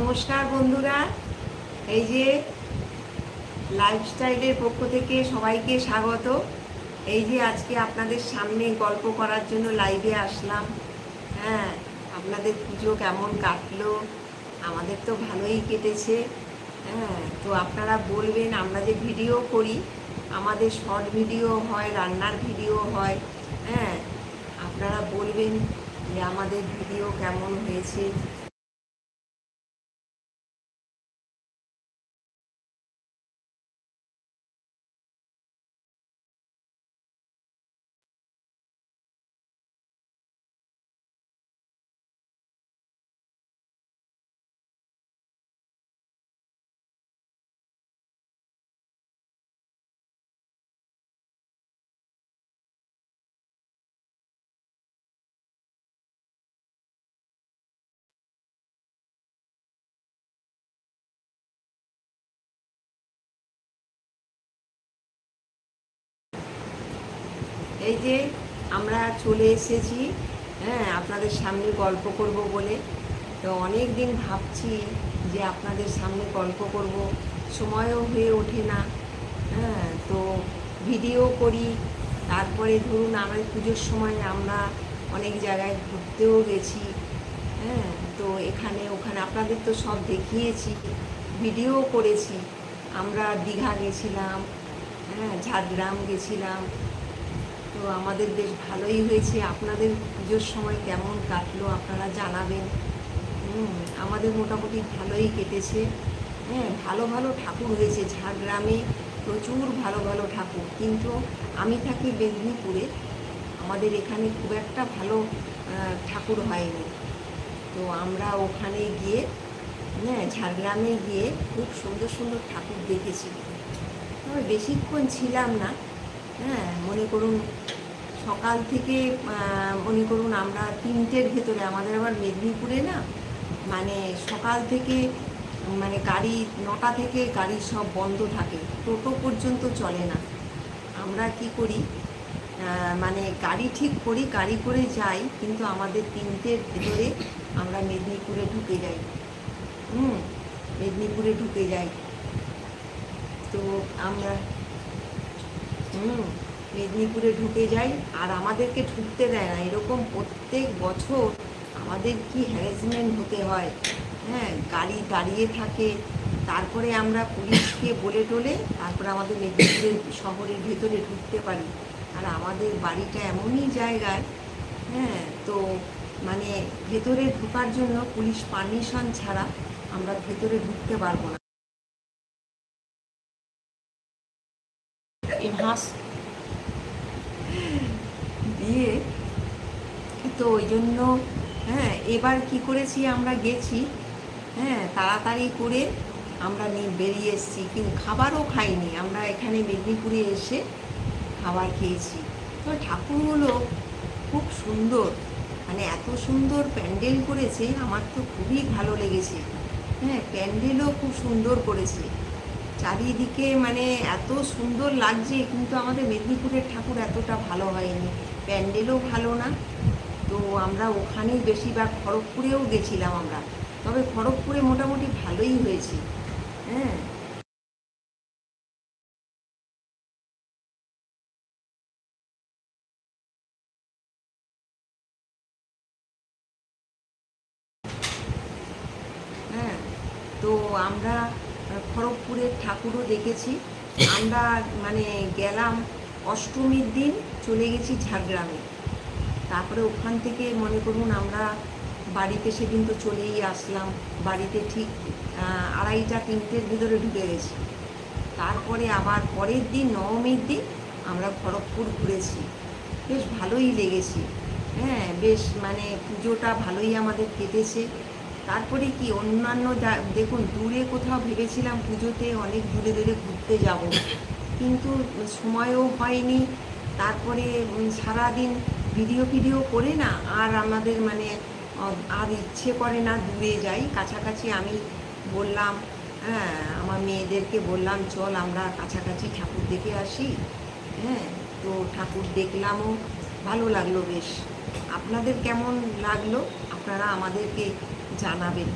নমস্কার বন্ধুরা। এই যে লাইফস্টাইলের পক্ষ থেকে সবাইকে স্বাগত। এই যে আজকে আপনাদের সামনে গল্প করার জন্য লাইভে আসলাম। হ্যাঁ আপনাদের পুজো কেমন কাটলো? আমাদের তো ভালোই কেটেছে। হ্যাঁ তো আপনারা বলবেন, আমরা যে ভিডিও করি, আমাদের শর্ট ভিডিও হয়, রান্নার ভিডিও হয় হ্যাঁ আপনারা বলবেন যে আমাদের ভিডিও কেমন হয়েছে? এই যে আমরা চলে এসেছি হ্যাঁ আপনাদের সামনে গল্প করব বলে। তো অনেক দিন ভাবছি যে আপনাদের সামনে গল্প করব, সময়ও হয়ে ওঠে না হ্যাঁ তো ভিডিও করি। তারপরে ধরুন আমরা পুজোর সময় আমরা অনেক জায়গায় ঘুরতেও গেছি হ্যাঁ তো এখানে ওখানে আপনাদের তো সব দেখিয়েছি, ভিডিও করেছি। আমরা দীঘা গেছিলাম হ্যাঁ ঝাড়গ্রাম গেছিলাম তো আমাদের বেশ ভালোই হয়েছে। আপনাদের পুজোর সময় কেমন কাটলো আপনারা জানাবেন। আমাদের মোটামুটি ভালোই কেটেছে। হ্যাঁ ভালো ভালো ঠাকুর হয়েছে। ঝাড়গ্রামে প্রচুর ভালো ভালো ঠাকুর। কিন্তু আমি থাকি মেদিনীপুরে। আমাদের এখানে খুব একটা ভালো ঠাকুর হয়নি। তো আমরা ওখানে গিয়ে হ্যাঁ ঝাড়গ্রামে গিয়ে খুব সুন্দর সুন্দর ঠাকুর দেখেছি। তবে বেশিক্ষণ ছিলাম না। হ্যাঁ মনে করুন সকাল থেকে মনে করুন আমরা তিনটের ভেতরে, আমাদের আবার মেদিনীপুরে না মানে সকাল থেকে মানে গাড়ি নটা থেকে গাড়ি সব বন্ধ থাকে, টোটো পর্যন্ত চলে না। আমরা কি করি মানে গাড়ি ঠিক করি, গাড়ি করে যাই, কিন্তু আমাদের তিনটের ভেতরে আমরা মেদিনীপুরে ঢুকে যাই। হুম, মেদিনীপুরে ঢুকে যাই। তো আমরা, হুম। মেদিনীপুরে ঢুকে যাই, আর আমাদেরকে ঢুকতে দেয় না। এরকম প্রত্যেক বছর আমাদের কি হ্যারাসমেন্ট হতে হয় হ্যাঁ? গাড়ি দাঁড়িয়ে থাকে, তারপরে আমরা পুলিশকে বলে টোলে, তারপরে আমাদের মেদিনীপুরের শহরের ভেতরে ঢুকতে পারি। আর আমাদের বাড়িটা এমনই জায়গায় হ্যাঁ? তো মানে ভেতরে ঢোকার জন্য পুলিশ পারমিশন ছাড়া আমরা ভেতরে ঢুকতে পারব না। দিয়ে, তো ওই জন্য হ্যাঁ এবার কি করেছি আমরা গেছি হ্যাঁ তাড়াতাড়ি করে আমরা নিয়ে বেরিয়ে এসেছি, কিন্তু খাবারও খাইনি। আমরা এখানে মেদিনীপুরে এসে খাবার খেয়েছি। তো ঠাকুরগুলো খুব সুন্দর মানে এত সুন্দর প্যান্ডেল করেছে, আমার তো খুবই ভালো লেগেছে। হ্যাঁ প্যান্ডেলও খুব সুন্দর করেছে। চারিদিকে মানে এত সুন্দর লাগছে, কিন্তু আমাদের মেদিনীপুরের ঠাকুর এতটা ভালো হয়নি। প্যান্ডেলও ভালো না। তো আমরা ওখানেই বেশিরভাগ খড়গপুরেও গেছিলাম আমরা। তবে খড়গপুরে মোটামুটি ভালোই হয়েছে। হ্যাঁ। হ্যাঁ তো আমরা খড়গপুরের ঠাকুরও দেখেছি। আমরা মানে গেলাম অষ্টমীর দিন, চলে গেছি ঝাড়গ্রামে। তারপরে ওখান থেকে মনে করুন আমরা বাড়িতে সেদিন তো চলেই আসলাম। বাড়িতে ঠিক আড়াইটা, তিনটের ভিতরে ঢুকে গেছি। তারপরে আবার পরের দিন, নবমীর দিন আমরা খড়গপুর ঘুরেছি। বেশ ভালোই লেগেছে। হ্যাঁ বেশ মানে পুজোটা ভালোই আমাদের কেটেছে। তারপরে কি অন্যান্য দেখুন, দূরে কোথাও ভেবেছিলাম পুজোতে অনেক দূরে দূরে ঘুরতে যাব। কিন্তু সময়ও হয়নি। তারপরে সারাদিন ভিডিও ফিডিও করে না, আর আমাদের মানে আর ইচ্ছে করে না দূরে যাই। কাছাকাছি আমি বললাম হ্যাঁ আমার মেয়েদেরকে বললাম, চল আমরা কাছাকাছি ঠাকুর দেখে আসি। হ্যাঁ তো ঠাকুর দেখলামও, ভালো লাগল বেশ। আপনাদের কেমন লাগল? আপনারা আমাদেরকে জানাবেন।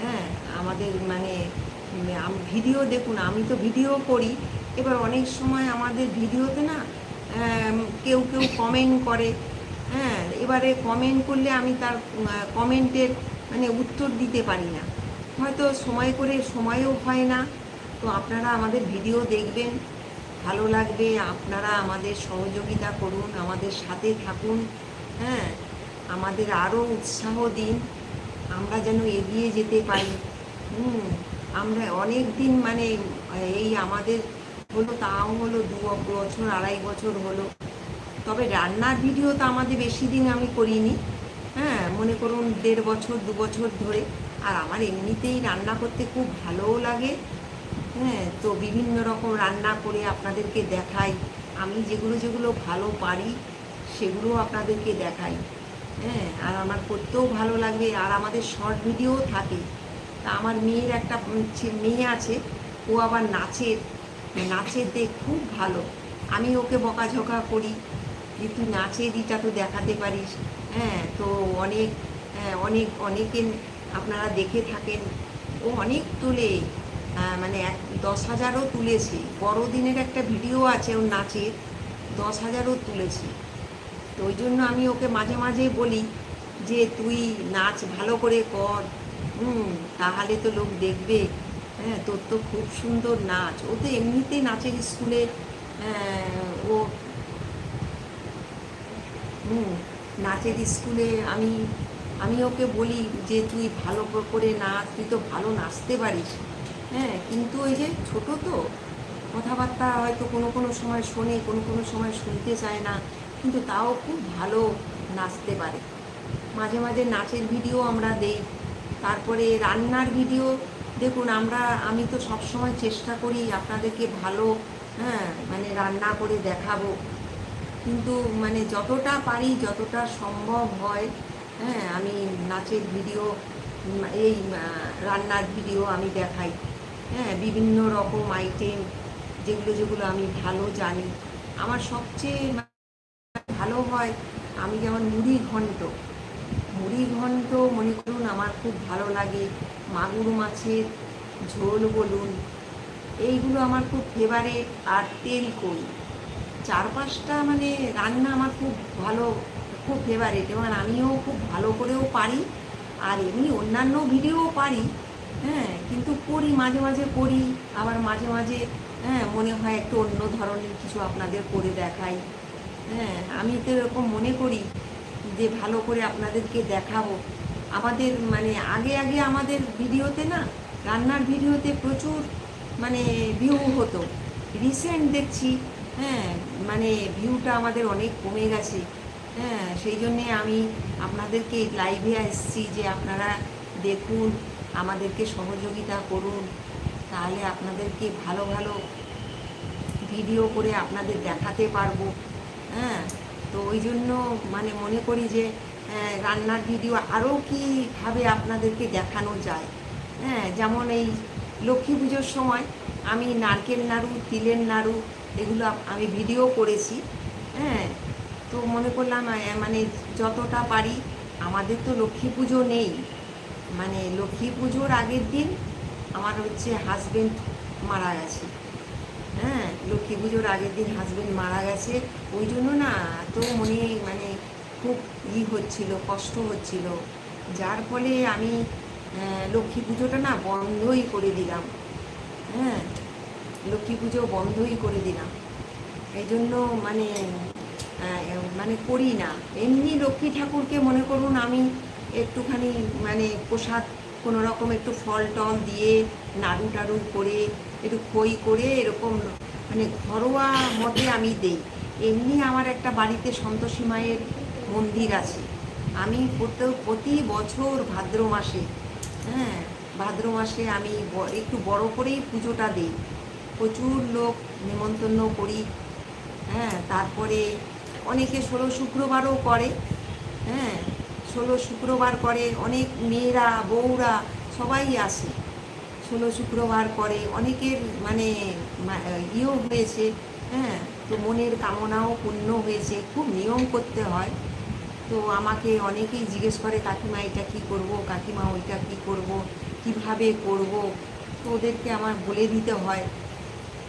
হ্যাঁ আমাদের মানে আম- ভিডিও দেখুন, আমি তো ভিডিও করি। এবার অনেক সময় আমাদের ভিডিওতে না কেউ কেউ কমেন্ট করে। হ্যাঁ এবারে কমেন্ট করলে আমি তার কমেন্টের মানে উত্তর দিতে পারি না। হয়তো সময় করে সময়ও হয় না। তো আপনারা আমাদের ভিডিও দেখবেন, ভালো লাগবে। আপনারা আমাদের সহযোগিতা করুন, আমাদের সাথে থাকুন। হ্যাঁ আমাদের আরও উৎসাহ দিন। আমরা যেন এগিয়ে যেতে পারি। হুম, আমরা অনেক দিন মানে এই আমাদের হলো, তাও হলো দু বছর, আড়াই বছর হলো। তবে রান্নার ভিডিও তো আমাদের বেশি দিন আমি করিনি। হ্যাঁ মনে করুন দেড় বছর, দু বছর ধরে। আর আমার এমনিতেই রান্না করতে খুব ভালোও লাগে। হ্যাঁ তো বিভিন্ন রকম রান্না করে আপনাদেরকে দেখাই। আমি যেগুলো যেগুলো ভালো পারি সেগুলো আপনাদেরকে দেখাই। হ্যাঁ আর আমার করতেও ভালো লাগবে আর আমাদের শর্ট ভিডিও থাকে। তা আমার মেয়ের একটা মেয়ে আছে ও আবার নাচের নাচের দেখ খুব ভালো। আমি ওকে বকাঝকা করি যে তুই নাচের দিটা তো দেখাতে পারিস। হ্যাঁ তো অনেক হ্যাঁ, অনেক অনেকে আপনারা দেখে থাকেন ও অনেক তুলে মানে এক দশ হাজারও তুলেছে। বড়দিনের একটা ভিডিও আছে ওর নাচের দশ হাজারও তুলেছে। তো ওই জন্য আমি ওকে মাঝে মাঝে বলি যে, তুই নাচ ভালো করে কর। হুম, তাহলে তো লোক দেখবে। হ্যাঁ তোর তো খুব সুন্দর নাচ। ও তো এমনিতেই নাচের স্কুলে ও হুম, নাচের স্কুলে আমি আমি ওকে বলি যে, তুই ভালো করে নাচ, তুই তো ভালো নাচতে পারিস। হ্যাঁ কিন্তু ওই যে ছোট তো, কথাবার্তা হয়তো কোনো কোনো সময় শোনে, কোনো কোনো সময় শুনতে চায় না। কিন্তু তাও খুব ভালো নাচতে পারে। মাঝে মাঝে নাচের ভিডিও আমরা দেই, তারপরে রান্নার ভিডিও। দেখুন, আমরা, আমি তো সবসময় চেষ্টা করি আপনাদেরকে ভালো হ্যাঁ মানে রান্না করে দেখাবো। কিন্তু মানে যতটা পারি, যতটা সম্ভব হয় হ্যাঁ আমি নাচের ভিডিও, এই রান্নার ভিডিও আমি দেখাই। হ্যাঁ বিভিন্ন রকম আইটেম যেগুলো যেগুলো আমি ভালো জানি। আমার সবচেয়ে ভালো হয়, আমি যেমন মুড়ি ঘন্ট। মুড়ি ঘন্ট মনে করুন আমার খুব ভালো লাগে। মাগুর মাছের ঝোল বলুন, এইগুলো আমার খুব ফেভারেট আর তেল করি চার পাঁচটা মানে রান্না আমার খুব ভালো, খুব ফেভারেট এবং আমিও খুব ভালো করেও পারি আর এমনি অন্যান্য ভিডিও পারি হ্যাঁ কিন্তু করি, মাঝে মাঝে করি। আবার মাঝে মাঝে হ্যাঁ মনে হয় একটু অন্য ধরনের কিছু আপনাদের করে দেখাই। হ্যাঁ আমি তো এরকম মনে করি যে ভালো করে আপনাদেরকে দেখাবো। আমাদের মানে আগে আগে আমাদের ভিডিওতে না, রান্নার ভিডিওতে প্রচুর মানে ভিউ হতো। রিসেন্ট দেখছি হ্যাঁ মানে ভিউটা আমাদের অনেক কমে গেছে। হ্যাঁ সেই জন্যে আমি আপনাদেরকে লাইভে আসছি যে আপনারা দেখুন, আমাদেরকে সহযোগিতা করুন। তাহলে আপনাদেরকে ভালো ভালো ভিডিও করে আপনাদের দেখাতে পারব। হ্যাঁ তো ওই জন্য মানে মনে করি যে আহ, রান্নার ভিডিও আরও কীভাবে আপনাদেরকে দেখানো যায়। হ্যাঁ যেমন এই লক্ষ্মী পুজোর সময় আমি নারকেল নাড়ু তিলের নাড়ু এগুলো আমি ভিডিও করেছি। হ্যাঁ তো মনে করলাম মানে যতটা পারি আমাদের তো লক্ষ্মী পুজো নেই। মানে লক্ষ্মী পুজোর আগের দিন আমার হচ্ছে হাজবেন্ড মারা গেছে। হ্যাঁ লক্ষ্মী পুজোর আগের দিন হাজবেন্ড মারা গেছে, ওই জন্য না এত মনে মানে খুব ই হচ্ছিল, কষ্ট হচ্ছিল। যার ফলে আমি লক্ষ্মী পুজোটা না বন্ধই করে দিলাম। হ্যাঁ লক্ষ্মী পুজো বন্ধই করে দিলাম। এই জন্য মানে মানে করি না। এমনি লক্ষ্মী ঠাকুরকে মনে করুন আমি একটুখানি মানে প্রসাদ কোনো রকম একটু ফল টল দিয়ে নাড়ু টাড়ু করে একটু খই করে এরকম মানে ঘরোয়া মতে আমি দেই। এমনি আমার একটা বাড়িতে সন্তোষী মায়ের মন্দির আছে। আমি প্রতি বছর ভাদ্র মাসে হ্যাঁ ভাদ্র মাসে আমি একটু বড় করেই পুজোটা দিই। প্রচুর লোক নিমন্ত্রণ করি হ্যাঁ তারপরে অনেকে ষোলো শুক্রবারও করে হ্যাঁ ষোলো শুক্রবার করে অনেক মেয়েরা, বউরা সবাই আসে। ষোলো শুক্রবার করে অনেকের মানে ইয়েও হয়েছে হ্যাঁ তো মনের কামনাও পূর্ণ হয়েছে, খুব নিয়ম করতে হয়। তো আমাকে অনেকেই জিজ্ঞেস করে, কাকিমা, এটা কী করব? কাকিমা, ওইটা কী করব? কীভাবে করব? তো ওদেরকে আমার বলে দিতে হয়।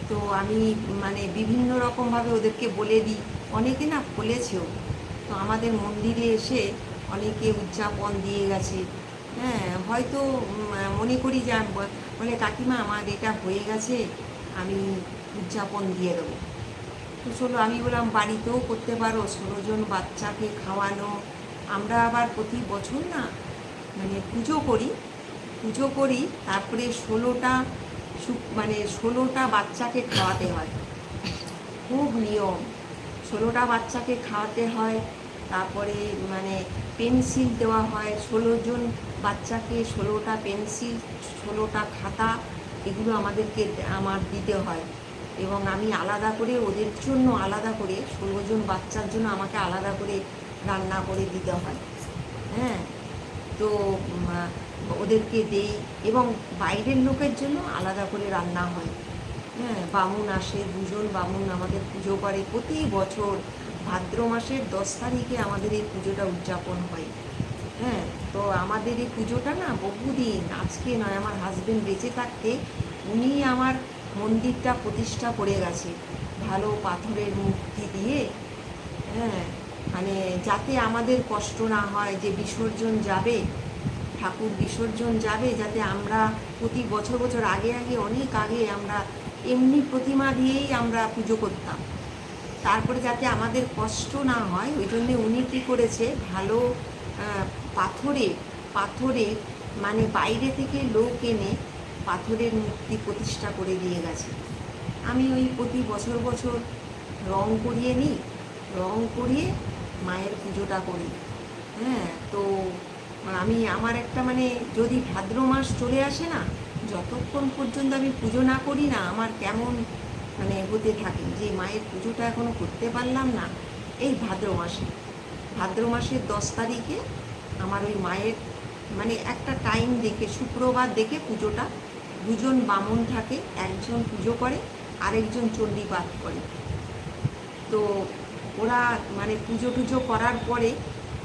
তো আমি মানে বিভিন্ন রকমভাবে ওদেরকে বলে দিই। অনেকে না বলেছেও। তো আমাদের মন্দিরে এসে অনেকে উদযাপন দিয়ে গেছে। হ্যাঁ হয়তো মনে করি যে বলে, কাকিমা, আমার এটা হয়ে গেছে, আমি উদযাপন দিয়ে দেবো। তো চলো, আমি বললাম, বাড়িতেও করতে পারো ষোলো জন বাচ্চাকে খাওয়ানো। আমরা আবার প্রতি বছর না মানে পুজো করি পুজো করি, তারপরে ষোলোটা মানে ষোলোটা বাচ্চাকে খাওয়াতে হয়। খুব নিয়ম। ষোলোটা বাচ্চাকে খাওয়াতে হয় তারপরে মানে পেন্সিল দেওয়া হয়, ষোলো জন বাচ্চাকে ষোলোটা পেন্সিল, ষোলোটা খাতা এগুলো আমাদেরকে আমার দিতে হয়। এবং আমি আলাদা করে ওদের জন্য আলাদা করে ষোলো জন বাচ্চার জন্য আমাকে আলাদা করে রান্না করে দিতে হয়। হ্যাঁ তো ওদেরকে দেই এবং বাইরের লোকের জন্য আলাদা করে রান্না হয়। হ্যাঁ বামুন আসে, দুজন বামুন আমাদের পুজো করে প্রতি বছর। ভাদ্র মাসের দশ তারিখে আমাদের এই পুজোটা উদযাপন হয়। হ্যাঁ তো আমাদের এই পুজোটা না বহুদিন, আজকে নয়, আমার হাজবেন্ড বেঁচে থাকতে উনি আমার মন্দিরটা প্রতিষ্ঠা করে গেছে। ভালো পাথরের মূর্তি দিয়ে হ্যাঁ মানে যাতে আমাদের কষ্ট না হয় যে বিসর্জন যাবে, ঠাকুর বিসর্জন যাবে, যাতে আমরা প্রতি বছর বছর আগে আগে, অনেক আগে আমরা এমনি প্রতিমা দিয়েই আমরা পুজো করতাম। তারপরে যাতে আমাদের কষ্ট না হয়, ওই জন্যে উনি কী করেছে, ভালো পাথরে পাথরে মানে বাইরে থেকে লোক এনে পাথরের মূর্তি প্রতিষ্ঠা করে দিয়ে গেছে। আমি ওই প্রতি বছর বছর রং করিয়ে নিই, রং করিয়ে মায়ের পুজোটা করি। হ্যাঁ তো আমি, আমার একটা মানে যদি ভাদ্র মাস চলে আসে না, যতক্ষণ পর্যন্ত আমি পুজো না করি না, আমার কেমন মানে হতে থাকে। যে মায়ের পুজোটা এখনও করতে পারলাম না, এই ভাদ্র মাসে। ভাদ্র মাসের দশ তারিখে আমার ওই মায়ের মানে একটা টাইম দেখে, শুক্রবার দেখে পুজোটা, দুজন বামুন থাকে, একজন পুজো করে, আরেকজন চণ্ডী পাঠ করে। তো ওরা মানে পুজো টুজো করার পরে,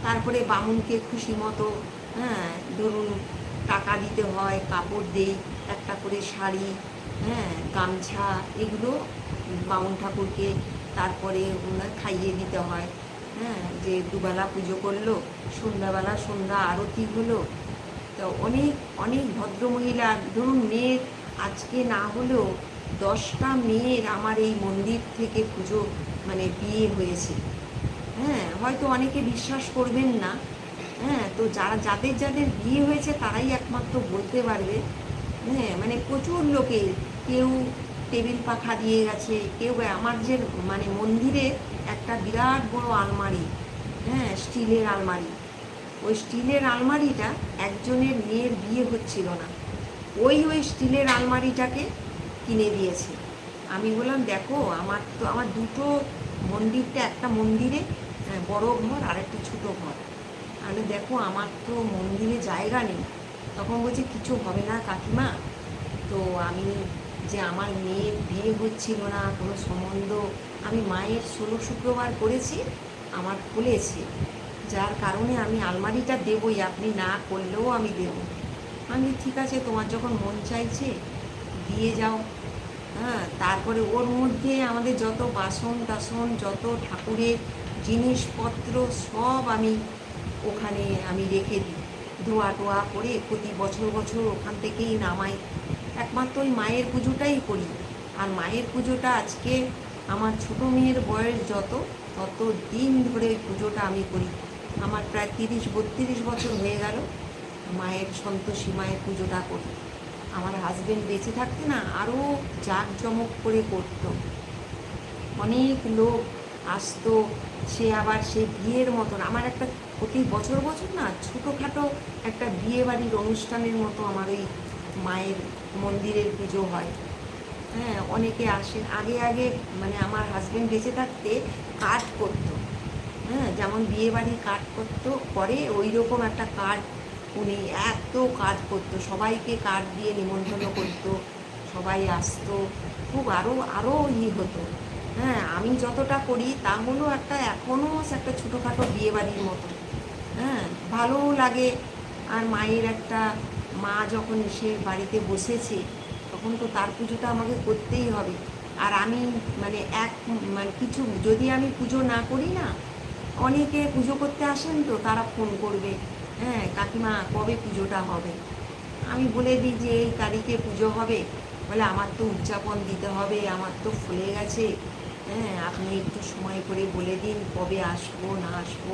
তারপরে বামুনকে খুশি মতো হ্যাঁ ধরুন টাকা দিতে হয়, কাপড় দেই, একটা করে শাড়ি হ্যাঁ গামছা এগুলো বামুন ঠাকুরকে তারপরে ওনার খাইয়ে দিতে হয়। হ্যাঁ যে দুবেলা পুজো করল, সন্ধ্যাবেলা সন্ধ্যা আরতি হলো। তো অনেক অনেক ভদ্রমহিলা ধরুন মেয়ের, আজকে না হলেও দশটা মেয়ের আমার এই মন্দির থেকে পুজো মানে বিয়ে হয়েছে। হ্যাঁ হয়তো অনেকে বিশ্বাস করবেন না। হ্যাঁ তো যারা, যাদের যাদের বিয়ে হয়েছে তারাই একমাত্র বলতে পারবে। হ্যাঁ মানে প্রচুর লোকের কেউ টেবিল পাখা দিয়ে গেছে কেউ আমার যে মানে মন্দিরে একটা বিরাট বড় আলমারি হ্যাঁ স্টিলের আলমারি। ওই স্টিলের আলমারিটা একজনের মেয়ের বিয়ে হচ্ছিল না। ওই ওই স্টিলের আলমারিটাকে কিনে দিয়েছে। আমি বললাম দেখো আমার তো আমার দুটো মন্দিরটা একটা মন্দিরে আহ, বড় ঘর আর একটা ছোটো ঘর। আমি দেখো আমার তো মন্দিরে জায়গা নেই। তখন বলছে কিছু হবে না কাকিমা। তো আমি যে আমার মেয়ের বিয়ে হচ্ছিল না, কোনো সম্বন্ধ আমি মায়ের ষোলো শুক্রবার করেছি, আমার খুলেছে। যার কারণে আমি আলমারিটা দেবই, আপনি না করলেও আমি দেবো। আমি ঠিক আছে, তোমার যখন মন চাইছে, দিয়ে যাও। হ্যাঁ তারপরে ওর মধ্যে আমাদের যত বাসন টাসন, যত ঠাকুরের জিনিসপত্র, সব আমি ওখানে আমি রেখে দিই। ধোয়া টোয়া করে প্রতি বছর বছর ওখান থেকেই নামাই। একমাত্র ওই মায়ের পুজোটাই করি। আর মায়ের পুজোটা আজকে আমার ছোটো মেয়ের বয়স যত, তত দিন ধরে ওই পুজোটা আমি করি। আমার প্রায় তিরিশ, বত্রিশ বছর হয়ে গেল মায়ের সন্তোষী মায়ের পুজোটা করি। আমার হাজবেন্ড বেঁচে থাকতে না আরও জাঁকজমক করে করতো। অনেক লোক আসতো, সে আবার সে বিয়ের মতন। আমার একটা প্রতি বছর বছর না ছোটোখাটো একটা বিয়ে বাড়ির অনুষ্ঠানের মতো আমার ওই মায়ের মন্দিরের পুজো হয়। হ্যাঁ অনেকে আসেন। আগে আগে মানে আমার হাজবেন্ড বেঁচে থাকতে কার্ড করতো। হ্যাঁ যেমন বিয়ে বাড়ি কার্ড করতো করে ওই রকম একটা কার্ড উনি এত কাজ করতো, সবাইকে কার্ড দিয়ে নিমন্ত্রণ করতো, সবাই আসতো। খুব আরও আরও ই হতো। হ্যাঁ আমি যতটা করি, তা হলো একটা এখনও একটা ছোটোখাটো বিয়ে বাড়ির মতো। হ্যাঁ ভালোও লাগে। আর মায়ের একটা মা যখন এসে বাড়িতে বসেছে, তখন তো তার পুজোটা আমাকে করতেই হবে। আর আমি মানে এক মানে কিছু, যদি আমি পুজো না করি না, অনেকে পুজো করতে আসেন তো, তারা ফোন করবে হ্যাঁ কাকিমা, কবে পুজোটা হবে? আমি বলে দিই যে, এই তারিখে পুজো হবে। বলে, আমার তো উদযাপন দিতে হবে, আমার তো ফুলে গেছে। হ্যাঁ আপনি একটু সময় করে বলে দিন, কবে আসব, না আসব।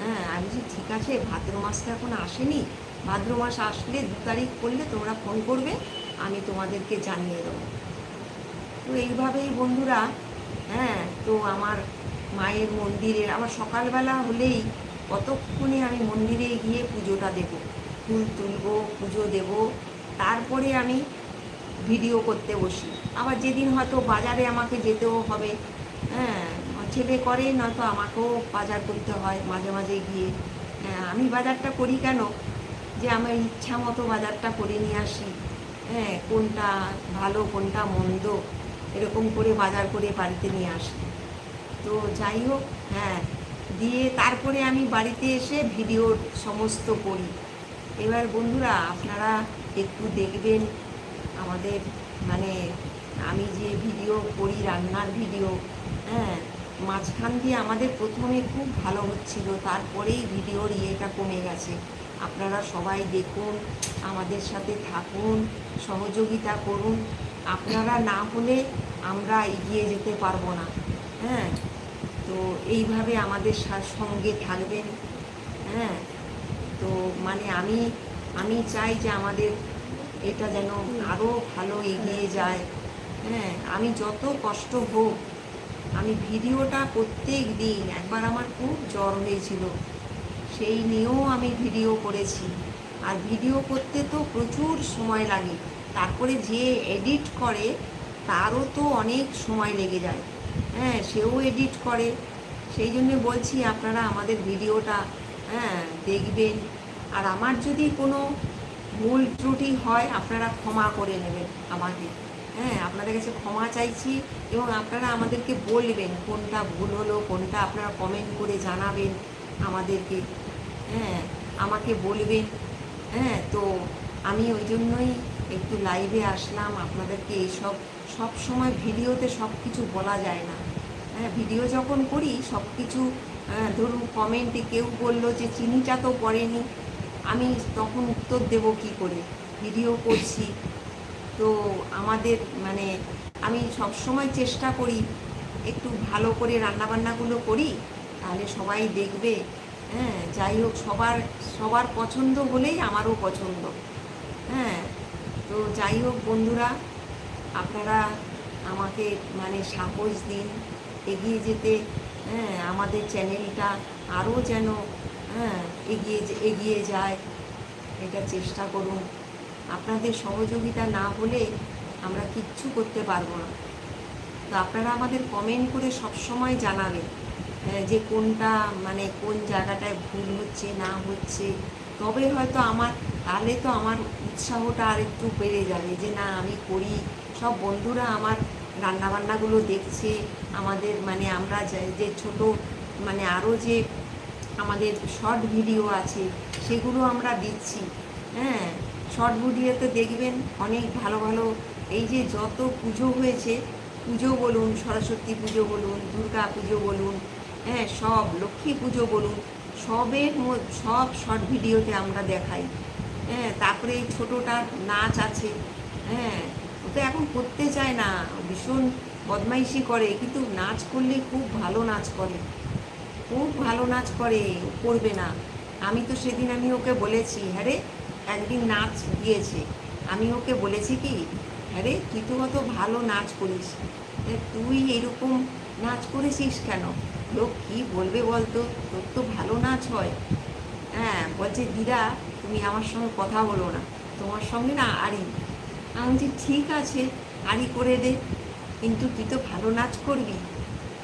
হ্যাঁ আমি যে ঠিক আছে, ভাদ্র মাসটা এখন আসেনি ভাদ্র মাস আসলে দু তারিখ করলে তোমরা ফোন করবে, আমি তোমাদেরকে জানিয়ে দেবো। তো এইভাবেই বন্ধুরা হ্যাঁ তো আমার মায়ের মন্দিরে আবার সকালবেলা হলেই কতক্ষণে আমি মন্দিরে গিয়ে পুজোটা দেবো, ফুল তুলবো, পুজো দেব, তারপরে আমি ভিডিও করতে বসি। আবার যেদিন হয়তো বাজারে আমাকে যেতেও হবে হ্যাঁ ছেলে করে, নয়তো আমাকেও বাজার করতে হয় মাঝে মাঝে গিয়ে। হ্যাঁ আমি বাজারটা করি কেন? যে আমার ইচ্ছা মতো বাজারটা করে নিয়ে আসি। হ্যাঁ কোনটা ভালো, কোনটা মন্দ, এরকম করে বাজার করে বাড়িতে নিয়ে আসি। তো যাই হোক হ্যাঁ দিয়ে তারপরে আমি বাড়িতে এসে ভিডিও সমস্ত করি। এবার বন্ধুরা, আপনারা একটু দেখবেন আমাদের মানে আমি যে ভিডিও করি, রান্নার ভিডিও হ্যাঁ মাঝখান দিয়ে আমাদের প্রথমে খুব ভালো হচ্ছিল, তারপরেই ভিডিওর ইয়েটা কমে গেছে। আপনারা সবাই দেখুন, আমাদের সাথে থাকুন, সহযোগিতা করুন। আপনারা না হলে আমরা এগিয়ে যেতে পারব না হ্যাঁ? তো এইভাবে আমাদের সঙ্গে থাকবেন হ্যাঁ? তো মানে আমি আমি চাই যে আমাদের এটা যেন আরও ভালো এগিয়ে যায় হ্যাঁ? আমি যত কষ্ট হোক, আমি ভিডিওটা প্রত্যেক দিন, একবার আমার খুব জ্বর হয়েছিল। সেই নিয়েও আমি ভিডিও করেছি। আর ভিডিও করতে তো প্রচুর সময় লাগে। তারপরে যে এডিট করে, তারও তো অনেক সময় লেগে যায়। হ্যাঁ সেও এডিট করে। সেই জন্য বলছি আপনারা আমাদের ভিডিওটা হ্যাঁ দেখবেন। আর আমার যদি কোনো ভুল ত্রুটি হয়, আপনারা ক্ষমা করে নেবেন আমাকে। হ্যাঁ আপনাদের কাছে ক্ষমা চাইছি এবং আপনারা আমাদেরকে বলবেন কোনটা ভুল হলো, কোনটা আপনারা কমেন্ট করে জানাবেন আমাদেরকে। হ্যাঁ আমাকে বলবেন হ্যাঁ তো আমি ওই জন্যই একটু লাইভে আসলাম। আপনাদেরকে এইসব, সব সময় ভিডিওতে সব কিছু বলা যায় না। হ্যাঁ ভিডিও যখন করি, সব কিছু ধরুন কমেন্টে কেউ বলল যে, চিনিটা তো পড়েনি। আমি তখন উত্তর দেব কি করে? ভিডিও করছি। তো আমাদের মানে আমি সব সময় চেষ্টা করি একটু ভালো করে রান্নাবান্নাগুলো করি, তাহলে সবাই দেখবে। হ্যাঁ যাই হোক, সবার সবার পছন্দ হলেই আমারও পছন্দ। হ্যাঁ তো যাই হোক বন্ধুরা, আপনারা আমাকে মানে সাহস দিন, এগিয়ে যেতে হ্যাঁ আমাদের চ্যানেলটা আরও যেন হ্যাঁ এগিয়ে এগিয়ে যায়, এটা চেষ্টা করুন। আপনাদের সহযোগিতা না হলে আমরা কিচ্ছু করতে পারব না। তো আপনারা আমাদের কমেন্ট করে সবসময় জানাবেন। যে কোনটা মানে কোন জায়গাটায় ভুল হচ্ছে, না হচ্ছে, তবে হয়তো আমার, তাহলে তো আমার উৎসাহটা আর একটু বেড়ে যাবে যে না, আমি করি। সব বন্ধুরা আমার রান্নাবান্নাগুলো দেখছে, আমাদের মানে আমরা যে- ছোট মানে আরও যে আমাদের শর্ট ভিডিও আছে, সেগুলো আমরা দিচ্ছি। হ্যাঁ শর্ট ভিডিওতে দেখবেন অনেক ভালো ভালো, এই যে যত পুজো হয়েছে, পুজো বলুন, সরস্বতী পুজো বলুন, দুর্গা পুজো বলুন হ্যাঁ সব। লক্ষ্মী পুজো বলুন, সবের সব শর্ট ভিডিওতে আমরা দেখাই। হ্যাঁ তারপরে এই ছোটোটার নাচ আছে। হ্যাঁ ও তো এখন করতে চায় না, ভীষণ বদমাইশি করে, কিন্তু নাচ করলে খুব ভালো নাচ করে। খুব ভালো নাচ করে করবে না। আমি তো সেদিন আমি ওকে বলেছি হ্যাঁ একদিন নাচ দিয়েছে আমি ওকে বলেছি কি হ্যাঁ তুই তো কত ভালো নাচ করিস। তা তুই এরকম নাচ করেছিস কেন? লোক কি বলবে বলতো? তোর তো ভালো নাচ হয়। হ্যাঁ বলছে, দিদা, তুমি আমার সঙ্গে কথা বলো না। তোমার সঙ্গে না আড়ি। আমি বলছি, ঠিক আছে, আড়ি করে দে। কিন্তু তুই তো ভালো নাচ করবি।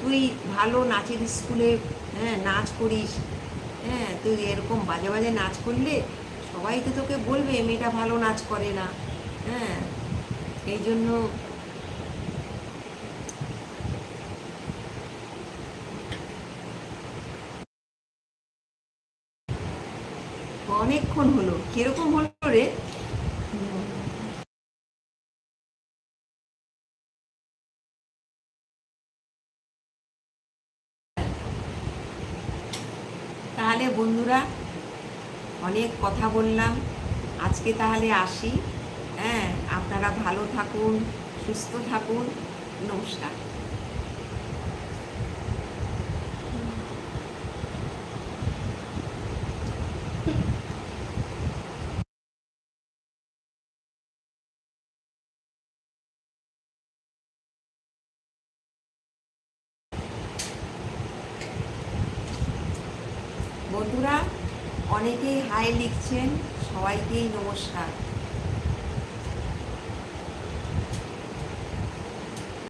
তুই ভালো নাচের স্কুলে হ্যাঁ নাচ করিস। হ্যাঁ তুই এরকম বাজে বাজে নাচ করলে সবাই তো তোকে বলবে, মেয়েটা ভালো নাচ করে না। হ্যাঁ এই জন্য অনেকক্ষণ হলো। কীরকম হলো রে? তাহলে বন্ধুরা, অনেক কথা বললাম। আজকে তাহলে আসি। হ্যাঁ আপনারা ভালো থাকুন, সুস্থ থাকুন। নমস্কার বন্ধুরা অনেকেই হাই লিখছেন সবাইকেই নমস্কার।